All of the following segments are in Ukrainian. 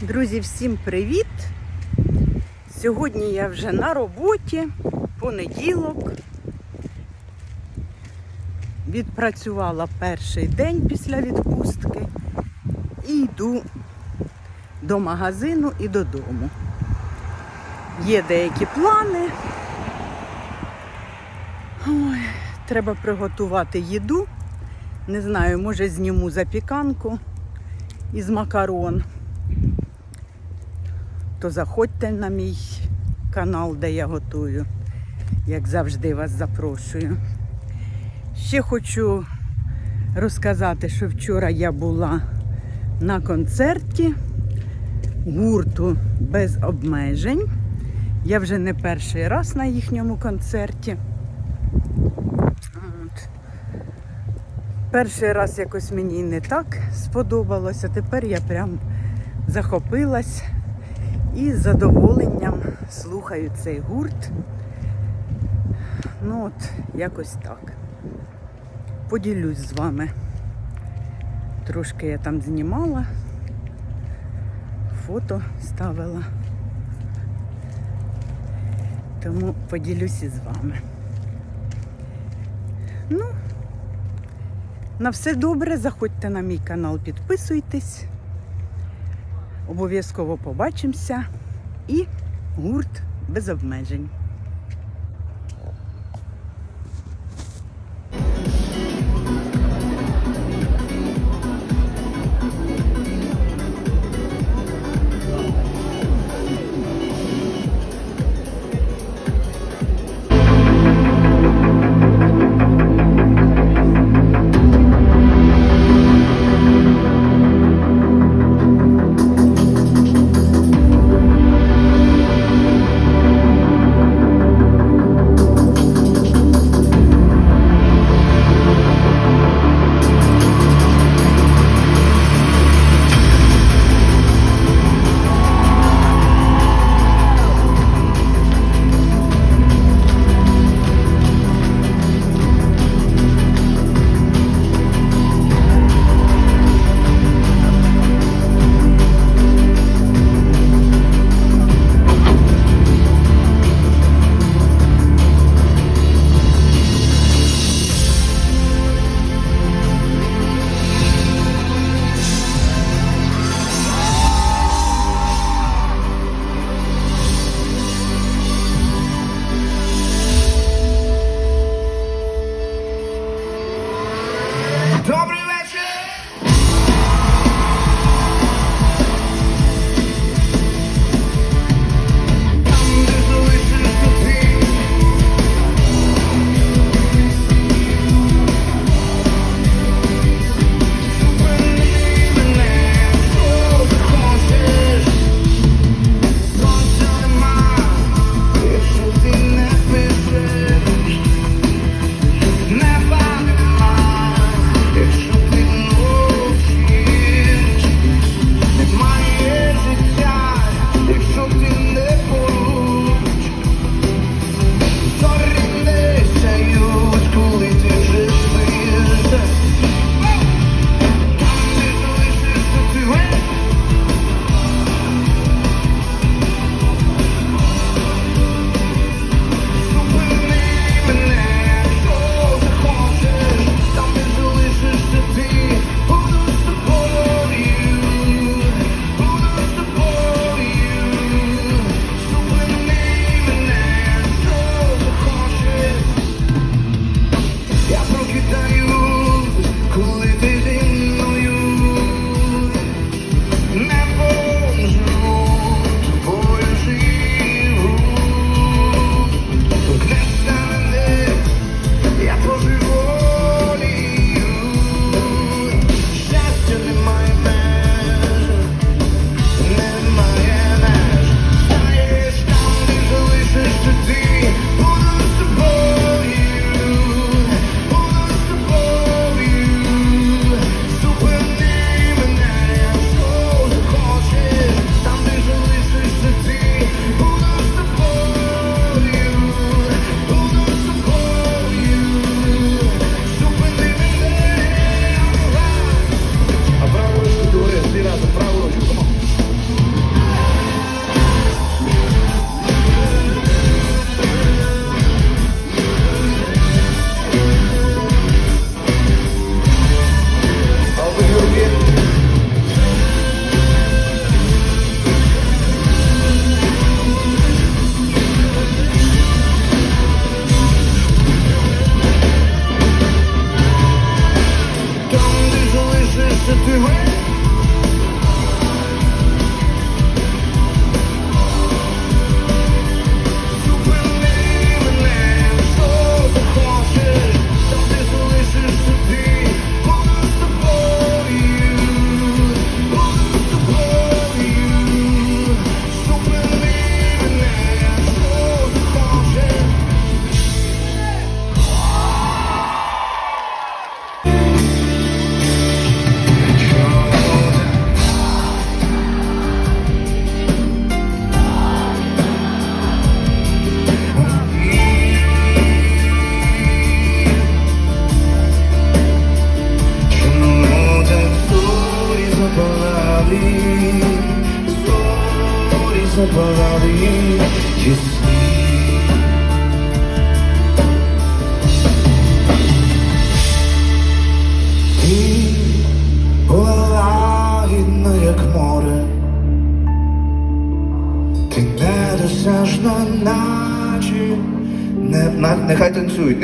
Друзі, всім привіт! Сьогодні я вже на роботі, понеділок. Відпрацювала перший день після відпустки і йду до магазину і додому. Є деякі плани. Ой, треба приготувати їду. Не знаю, може зніму запіканку із макарон то заходьте на мій канал, де я готую. Як завжди вас запрошую. Ще хочу розказати, що вчора я була на концерті гурту без обмежень. Я вже не перший раз на їхньому концерті. Перший раз якось мені не так сподобалося, тепер я прям захопилась і з задоволенням слухаю цей гурт. Ну от, якось так. Поділюсь з вами. Трошки я там знімала, фото ставила. Тому поділюся з вами. Ну, на все добре, заходьте на мій канал, підписуйтесь. Обов'язково побачимося і гурт без обмежень.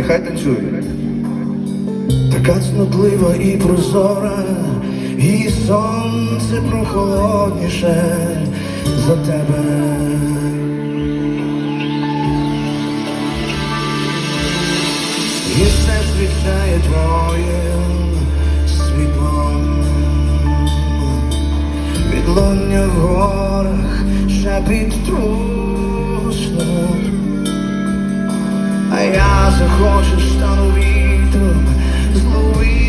Нехай танцюють. Така цнотлива і прозора, і сонце прохолодніше за тебе. І все свічає твоїм світлом. Відлуння в горах шепіт трусну. А я захочу стану вітром, зловити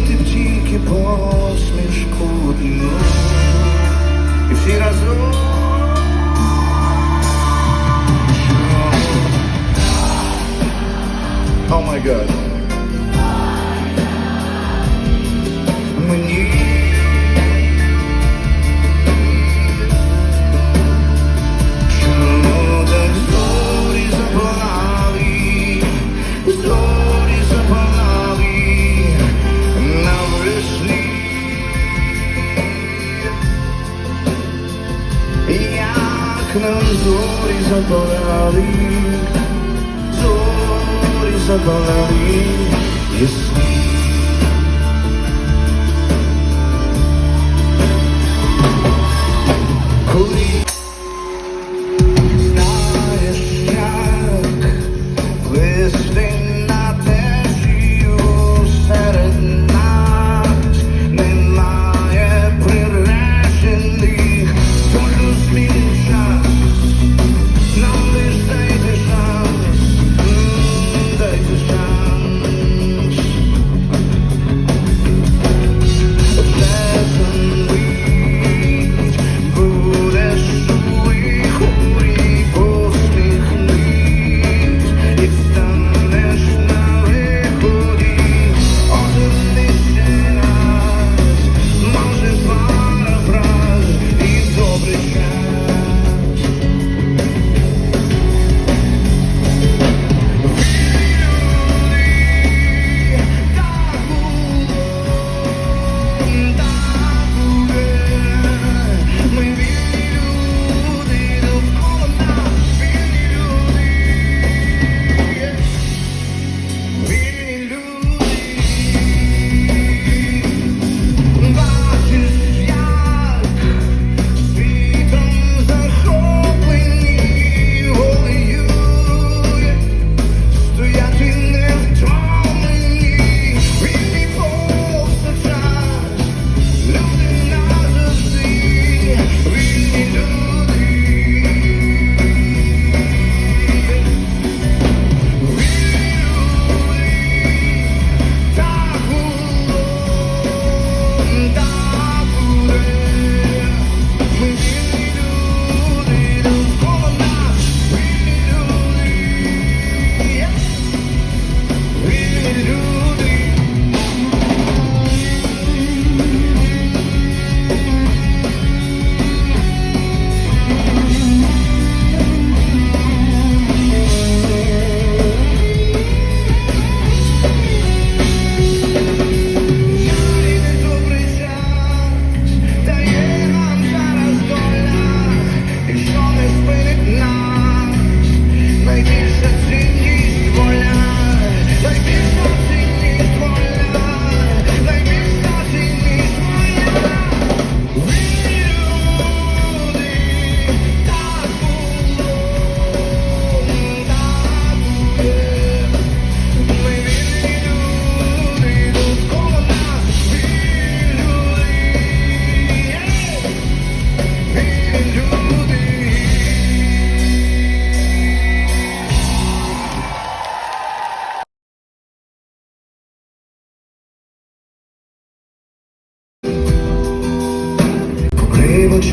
sorriso apagadi Sorriso apagadi Yes, we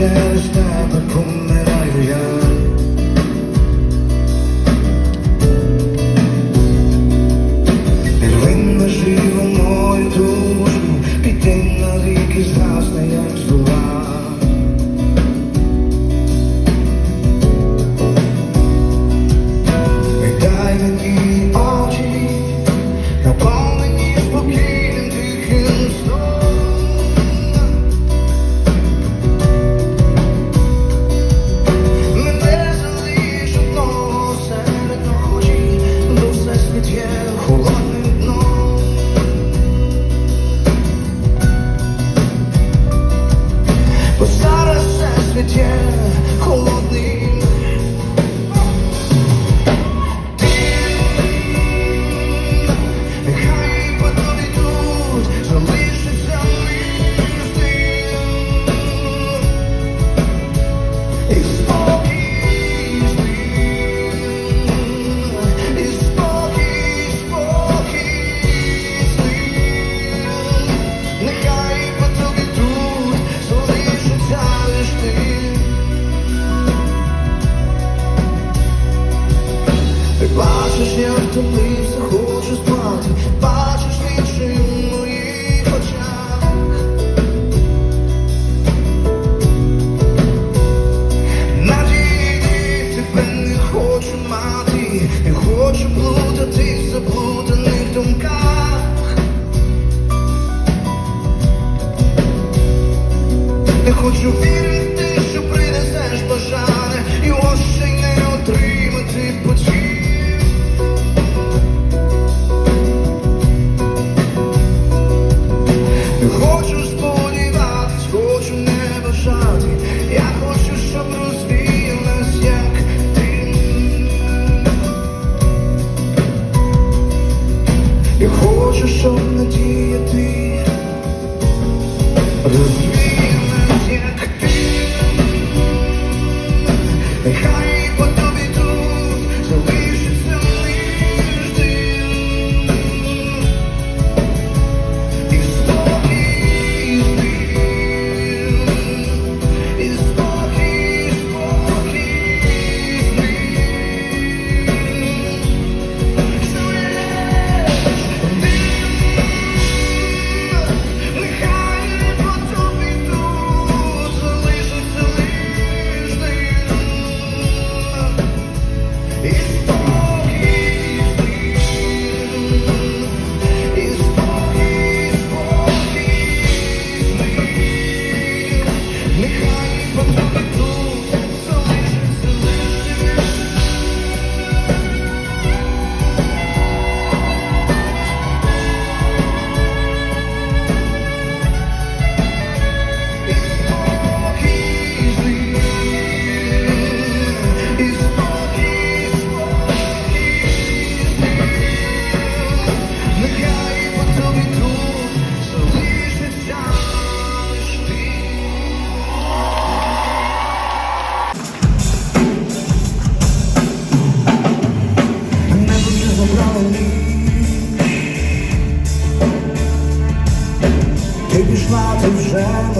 cash down the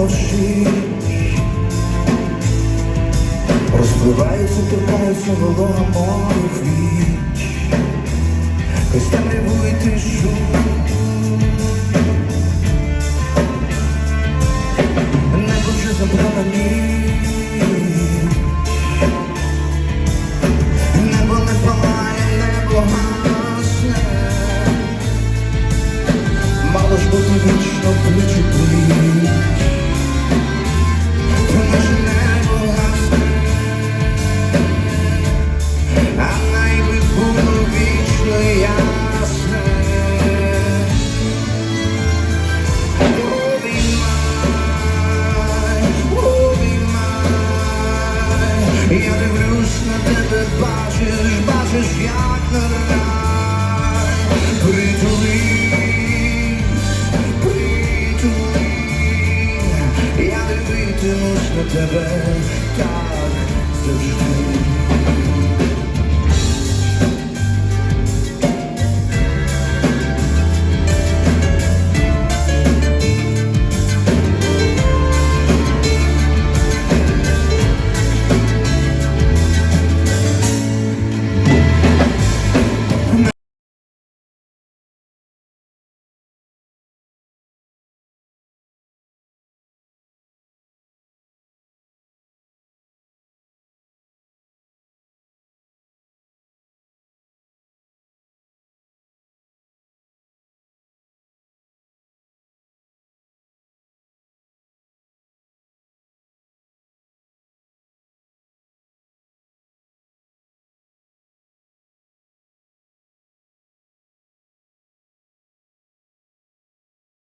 вже мовчиш житимуть на тебе.